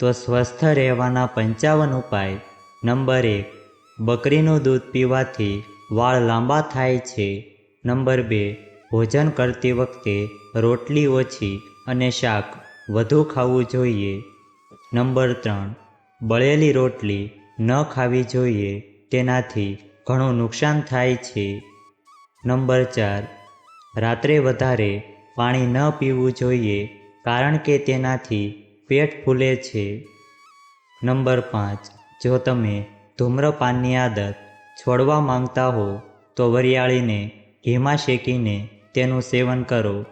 તો સ્વસ્થ રહેવાના પંચાવન ઉપાય. નંબર એક, બકરીનું દૂધ પીવાથી વાળ લાંબા થાય છે. નંબર બે, ભોજન કરતી વખતે રોટલી ઓછી અને શાક વધુ ખાવું જોઈએ. નંબર ત્રણ, બળેલી રોટલી ન ખાવી જોઈએ, તેનાથી ઘણું નુકસાન થાય છે. નંબર ચાર, રાત્રે વધારે પાણી ન પીવું જોઈએ, કારણ કે તેનાથી પેટ ફૂલે છે. નંબર પાંચ, જો તમે ધૂમ્રપાનની આદત છોડવા માંગતા હો, તો વરિયાળીને ઘીમાં શેકીને તેનું સેવન કરો.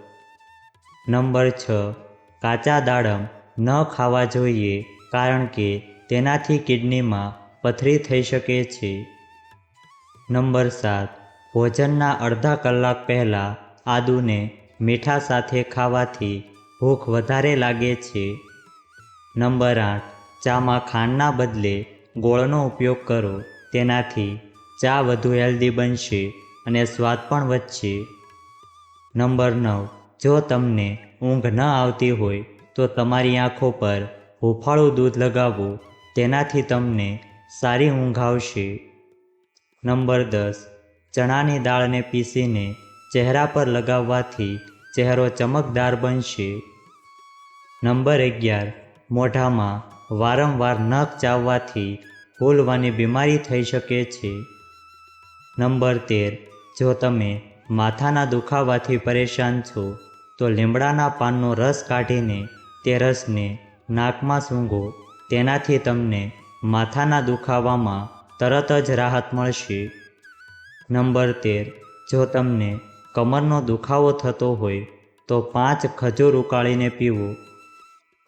નંબર છ, કાચા દાડમ ન ખાવા જોઈએ કારણ કે તેનાથી કિડનીમાં પથરી થઈ શકે છે. નંબર સાત, ભોજનના અડધા કલાક પહેલાં આદુને મીઠા સાથે ખાવાથી ભૂખ વધારે લાગે છે. નંબર આઠ, ચામાં ખાંડના બદલે ગોળનો ઉપયોગ કરો. તેનાથી ચા વધુ હેલ્ધી બનશે અને સ્વાદ પણ વધશે. નંબર નવ, જો તમને ઊંઘ ન આવતી હોય, તો તમારી આંખો પર હુંફાળું દૂધ લગાવો. તેનાથી તમને સારી ઊંઘ આવશે. નંબર દસ, ચણાની દાળને પીસીને ચહેરા પર લગાવવાથી ચહેરો ચમકદાર બનશે. નંબર અગિયાર મોઢામાં વારંવાર નખ ચાવવાથી ફૂલવાની બીમારી થઈ શકે છે. નંબર તેર, જો તમે માથાના દુખાવાથી પરેશાન છો, તો લીમડાના પાનનો રસ કાઢીને તે રસને નાકમાં સૂંઘો. તેનાથી તમને માથાના દુખાવામાં તરત જ રાહત મળશે. નંબર તેર, જો તમને કમરનો દુખાવો થતો હોય, તો પાંચ ખજૂર ઉકાળીને પીવો.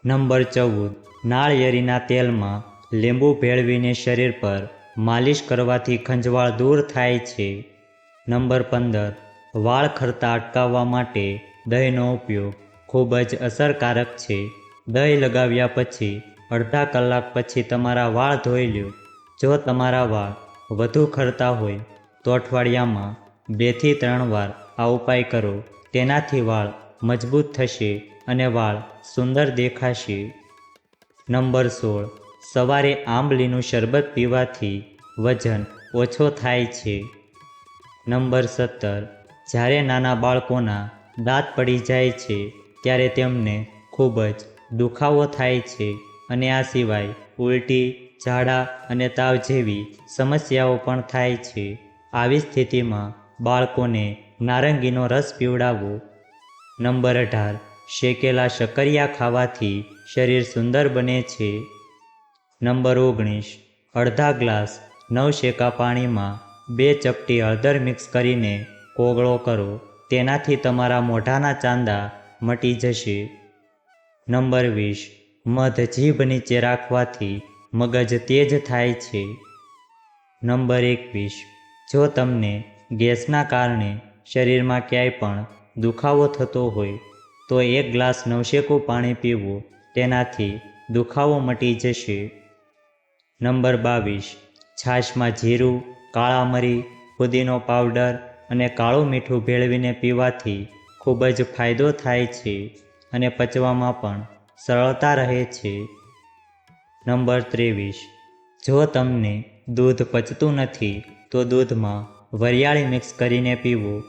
નંબર ચૌદ. નાળિયેરીના તેલમાં લીંબુ ભેળવીને શરીર પર માલિશ કરવાથી ખંજવાળ દૂર થાય છે. નંબર પંદર. વાળ ખરતા અટકાવવા માટે દહીંનો ઉપયોગ ખૂબ જ અસરકારક છે. દહીં લગાવ્યા પછી અડધા કલાક પછી તમારા વાળ ધોઈ લ્યો. જો તમારા વાળ વધુ ખરતા હોય તો અઠવાડિયામાં બેથી ત્રણ વાર આ ઉપાય કરો. તેનાથી વાળ મજબૂત થશે. અને વાળ સુંદર દેખાશે. નંબર સોળ. સવારે આંબલીનું શરબત પીવાથી વજન ઓછો થાય છે. નંબર સત્તર. જ્યારે નાના બાળકોના દાંત પડી જાય છે, ત્યારે તેમને ખૂબ જ દુખાવો થાય છે અને આ સિવાય ઉલટી, ઝાડા અને તાવ જેવી સમસ્યાઓ પણ થાય છે. આવી સ્થિતિમાં બાળકોને નારંગીનો રસ પીવડાવવો. નંબર અઢાર. શેકેલા શકરિયા ખાવાથી શરીર સુંદર બને છે. નંબર ઓગણીસ. અડધા ગ્લાસ નવ શેકા પાણીમાં બે ચપટી હળદર મિક્સ કરીને કોગળો કરો. તેનાથી તમારા મોઢાના ચાંદા મટી જશે. નંબર વીસ. મધ જીભ નીચે રાખવાથી મગજ તેજ થાય છે. નંબર એકવીસ. જો તમને ગેસના કારણે શરીરમાં ક્યાંય પણ દુખાવો થતો હોય તો એક ગ્લાસ નવશેકું પાણી પીવું, તેનાથી દુખાવો મટી જશે. નંબર બાવીસ, છાશમાં જીરું, કાળા મરી ફુદીનો પાવડર અને કાળું મીઠું ભેળવીને પીવાથી ખૂબ જ ફાયદો થાય છે અને પચવામાં પણ સરળતા રહે છે. નંબર ત્રેવીસ, જો તમને દૂધ પચતું નથી, તો દૂધમાં વરિયાળી મિક્સ કરીને પીવું.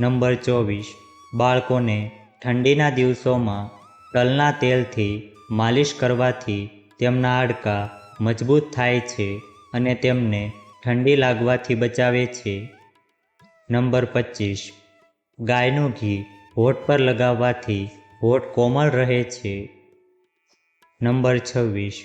નંબર ચોવીસ, બાળકોને ઠંડીના દિવસોમાં તલના તેલથી માલિશ કરવાથી તેમના હાડકાં મજબૂત થાય છે અને તેમને ઠંડી લાગવાથી બચાવે છે. નંબર પચીસ. ગાયનું ઘી હોઠ પર લગાવવાથી હોઠ કોમળ રહે છે. નંબર છવ્વીસ.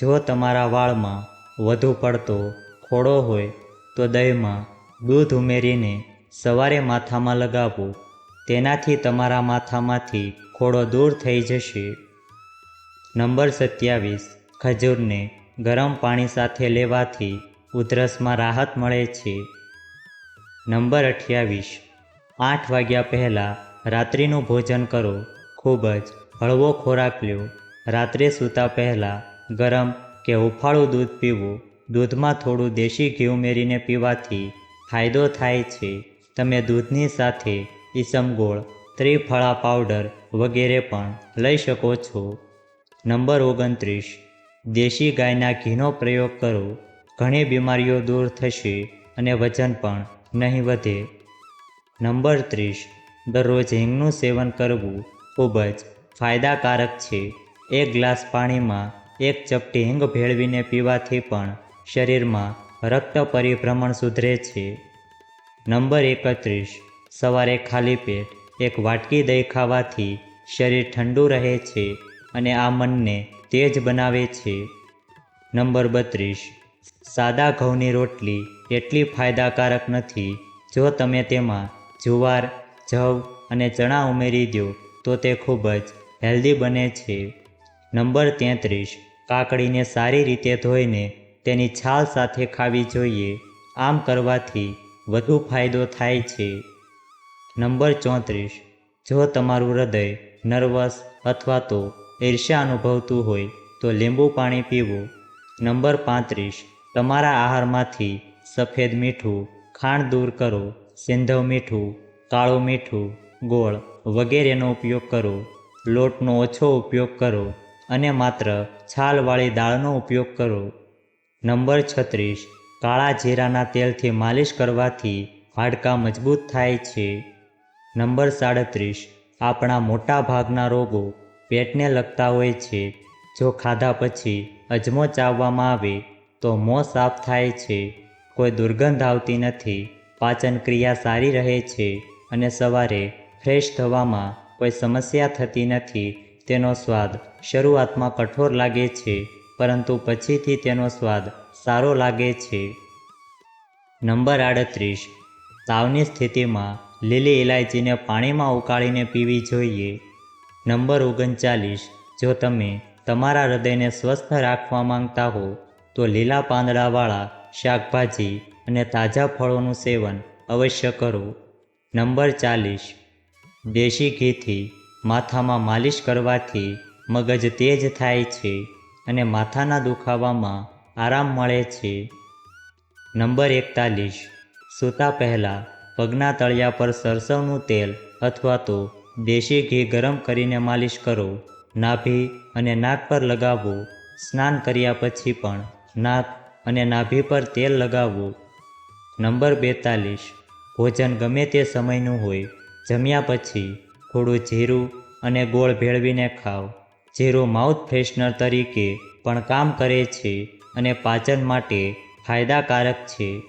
જો તમારા વાળમાં વધુ પડતો ખોડો હોય તો દહીંમાં દૂધ ઉમેરીને સવારે માથામાં લગાવો. તેનાથી તમારા માથામાંથી ખોડો દૂર થઈ જશે. નંબર સત્યાવીસ. ખજૂરને ગરમ પાણી સાથે લેવાથી ઉધરસમાં રાહત મળે છે. નંબર અઠ્યાવીસ. આઠ વાગ્યા પહેલાં રાત્રિનું ભોજન કરો. ખૂબ જ હળવો ખોરાક લ્યો. રાત્રે સૂતા પહેલાં ગરમ કે હુંફાળું દૂધ પીવું. દૂધમાં થોડું દેશી ઘી ઉમેરીને પીવાથી ફાયદો થાય છે. તમે દૂધની સાથે ઈસમગોળ ત્રિફળા પાવડર વગેરે પણ લઈ શકો છો. નંબર ઓગણત્રીસ. દેશી ગાયના ઘીનો પ્રયોગ કરો. ઘણી બીમારીઓ દૂર થશે અને વજન પણ નહીં વધે. નંબર ત્રીસ. દરરોજ હિંગનું સેવન કરવું ખૂબ જ ફાયદાકારક છે. એક ગ્લાસ પાણીમાં એક ચપટી હિંગ ભેળવીને પીવાથી પણ શરીરમાં રક્ત પરિભ્રમણ સુધરે છે. નંબર એકત્રીસ. સવારે ખાલી પેટ એક વાટકી દહીં ખાવાથી શરીર ઠંડુ રહે છે અને આ મનને તેજ બનાવે છે. નંબર બત્રીસ. સાદા ઘઉંની રોટલી એટલી ફાયદાકારક નથી. જો તમે તેમાં જુવાર, જવ અને ચણા ઉમેરી દો, તો તે ખૂબ જ હેલ્ધી બને છે. નંબર તેત્રીસ. કાકડીને સારી રીતે ધોઈને તેની છાલ સાથે ખાવી જોઈએ. આમ કરવાથી વધુ ફાયદો થાય છે. નંબર ચોત્રીસ. જો તમારું હૃદય નર્વસ અથવા તો ઈર્ષ્યા અનુભવતું હોય, તો લીંબુ પાણી પીવું. નંબર પાંત્રીસ. તમારા આહારમાંથી સફેદ મીઠું, ખાંડ દૂર કરો. સિંધવ મીઠું, કાળું મીઠું, ગોળ વગેરેનો ઉપયોગ કરો. લોટનો ઓછો ઉપયોગ કરો અને માત્ર છાલવાળી દાળનો ઉપયોગ કરો. નંબર છત્રીસ. કાળા જીરાના તેલથી માલિશ કરવાથી હાડકાં મજબૂત થાય છે. નંબર સાડત્રીસ, આપણા મોટા ભાગના રોગો પેટને લગતા હોય છે. જો ખાધા પછી અજમો ચાવવામાં આવે, તો મોં સાફ થાય છે. કોઈ દુર્ગંધ આવતી નથી. પાચન ક્રિયા સારી રહે છે અને સવારે ફ્રેશ થવામાં કોઈ સમસ્યા થતી નથી. તેનો સ્વાદ શરૂઆતમાં કઠોર લાગે છે, પરંતુ પછીથી તેનો સ્વાદ સારો લાગે છે. નંબર આડત્રીસ, તાવની સ્થિતિમાં લીલી ઇલાયચીને પાણીમાં ઉકાળીને પીવી જોઈએ. નંબર ઓગણચાલીસ. જો તમે તમારા હૃદયને સ્વસ્થ રાખવા માંગતા હો, તો લીલા પાંદડાવાળા, શાકભાજી અને તાજા ફળોનું સેવન અવશ્ય કરો. નંબર ચાલીસ. દેશી ઘીથી માથામાં માલિશ કરવાથી મગજ તેજ થાય છે અને માથાના દુખાવામાં આરામ મળે છે. નંબર એકતાલીસ. સૂતા પહેલાં પગના તળિયા પર સરસવનું તેલ અથવા તો દેશી ઘી ગરમ કરીને માલિશ કરો. નાભી અને નાક પર લગાવવું સ્નાન કર્યા પછી પણ નાક અને નાભી પર તેલ લગાવવું નંબર બેતાલીસ. ભોજન ગમે તે સમયનું હોય. જમ્યા પછી થોડું જીરું અને ગોળ ભેળવીને ખાઓ. જીરું માઉથ ફ્રેશનર તરીકે પણ કામ કરે છે અને પાચન માટે ફાયદાકારક છે.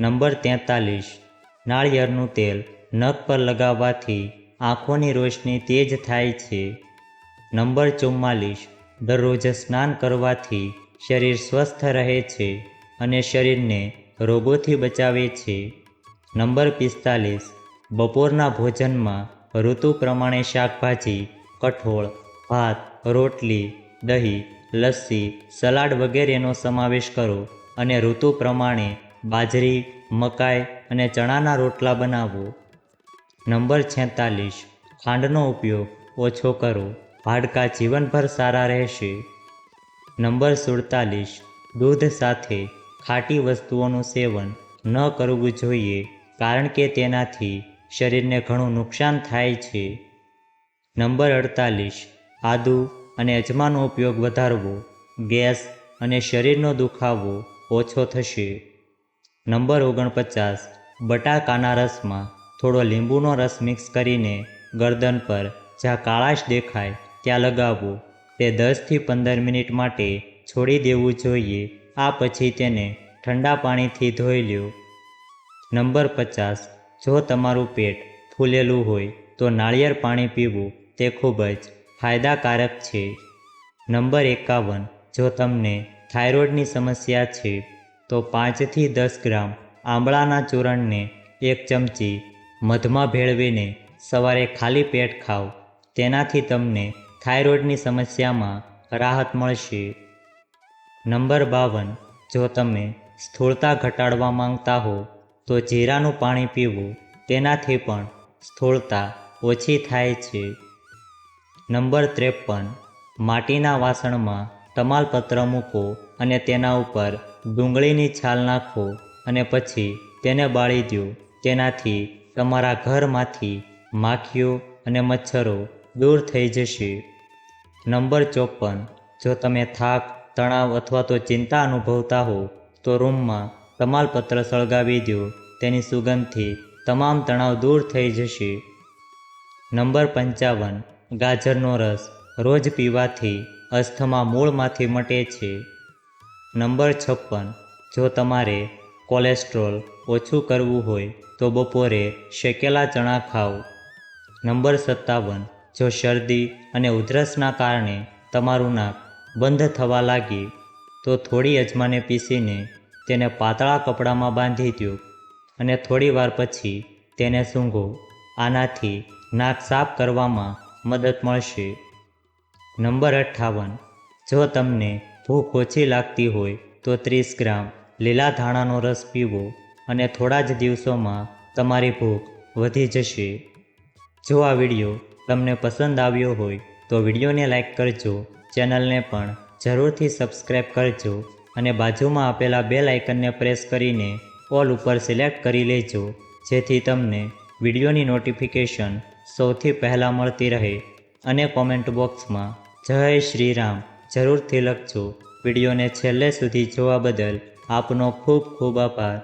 નંબર તેતાલીસ. નાળિયેરનું તેલ નખ પર લગાવવાથી આંખોની રોશની તેજ થાય છે. નંબર ચુમ્માલીસ. દરરોજ સ્નાન કરવાથી શરીર સ્વસ્થ રહે છે અને શરીરને રોગોથી બચાવે છે. નંબર પિસ્તાલીસ. બપોરના ભોજનમાં ઋતુ પ્રમાણે શાકભાજી, કઠોળ, ભાત, રોટલી, દહીં, લસ્સી, સલાડ વગેરેનો સમાવેશ કરો અને ઋતુ પ્રમાણે બાજરી મકાઈ અને ચણાના રોટલા બનાવો. નંબર છેતાલીસ. ખાંડનો ઉપયોગ ઓછો કરો. હાડકાં જીવનભર સારા રહેશે. નંબર સુડતાલીસ. દૂધ સાથે ખાટી વસ્તુઓનું સેવન ન કરવું જોઈએ કારણ કે તેનાથી શરીરને ઘણું નુકસાન થાય છે. નંબર અડતાલીસ. આદુ અને અજમાનો ઉપયોગ વધારવો. ગેસ અને શરીરનો દુખાવો ઓછો થશે. નંબર ઓગણપચાસ, બટાકાના રસમાં થોડો લીંબુનો રસ મિક્સ કરીને ગરદન પર જ્યાં કાળાશ દેખાય ત્યાં લગાવવું. તે દસથી પંદર મિનિટ માટે છોડી દેવું જોઈએ. આ પછી તેને ઠંડા પાણીથી ધોઈ લ્યો. નંબર પચાસ, જો તમારું પેટ ફૂલેલું હોય તો નાળિયેર પાણી પીવું તે ખૂબ જ ફાયદાકારક છે. નંબર એકાવન, જો તમને થાઇરોઇડની સમસ્યા છે તો પાંચથી દસ ગ્રામ આંબળાના ચૂરણને એક ચમચી મધમાં ભેળવીને સવારે ખાલી પેટ ખાઓ તેનાથી તમને થાઇરોઇડની સમસ્યામાં રાહત મળશે. નંબર બાવન. જો તમે સ્થૂળતા ઘટાડવા માંગતા હો, તો જીરાનું પાણી પીવું. તેનાથી પણ સ્થૂળતા ઓછી થાય છે. નંબર ત્રેપન. માટીના વાસણમાં તમાલપત્ર મૂકો અને તેના ઉપર ડુંગળીની છાલ નાખો અને પછી તેને બાળી દો. તેનાથી તમારા ઘરમાંથી માખીઓ અને મચ્છરો દૂર થઈ જશે. નંબર ચોપન. જો તમે થાક, તણાવ અથવા તો ચિંતા અનુભવતા હો, તો રૂમમાં તમાલપત્ર સળગાવી દો. તેની સુગંધથી તમામ તણાવ દૂર થઈ જશે. નંબર પંચાવન. ગાજરનો રસ રોજ પીવાથી અસ્થમા મૂળમાંથી મટે છે. નંબર છપ્પન. જો તમારે કોલેસ્ટ્રોલ ઓછું કરવું હોય તો બપોરે શેકેલા ચણા ખાઓ. નંબર સત્તાવન. જો શરદી અને ઉધરસના કારણે તમારું નાક બંધ થવા લાગે, તો થોડી અજમાને પીસીને તેને પાતળા કપડામાં બાંધી દો અને થોડી વાર પછી તેને સૂંઘો. આનાથી નાક સાફ કરવામાં મદદ મળશે. નંબર અઠ્ઠાવન. જો તમને ભૂખ ઓછી લાગતી હોય તો ત્રીસ ગ્રામ લીલા ધાણાનો રસ પીવો અને થોડા જ દિવસોમાં તમારી ભૂખ વધી જશે. જો આ વીડિયો તમને પસંદ આવ્યો હોય તો વિડીયોને લાઇક કરજો, ચેનલને પણ જરૂરથી સબસ્ક્રાઈબ કરજો અને બાજુમાં આપેલા બે લાઇકનને પ્રેસ કરીને ઓલ ઉપર સિલેક્ટ કરી લેજો, જેથી તમને વિડીયોની નોટિફિકેશન સૌથી પહેલાં મળતી રહે અને કોમેન્ટ બોક્સમાં જય શ્રી રામ. જરૂરથી લખજો. વિડીયોને છેલ્લે સુધી જોવા બદલ આપનો ખૂબ ખૂબ આભાર.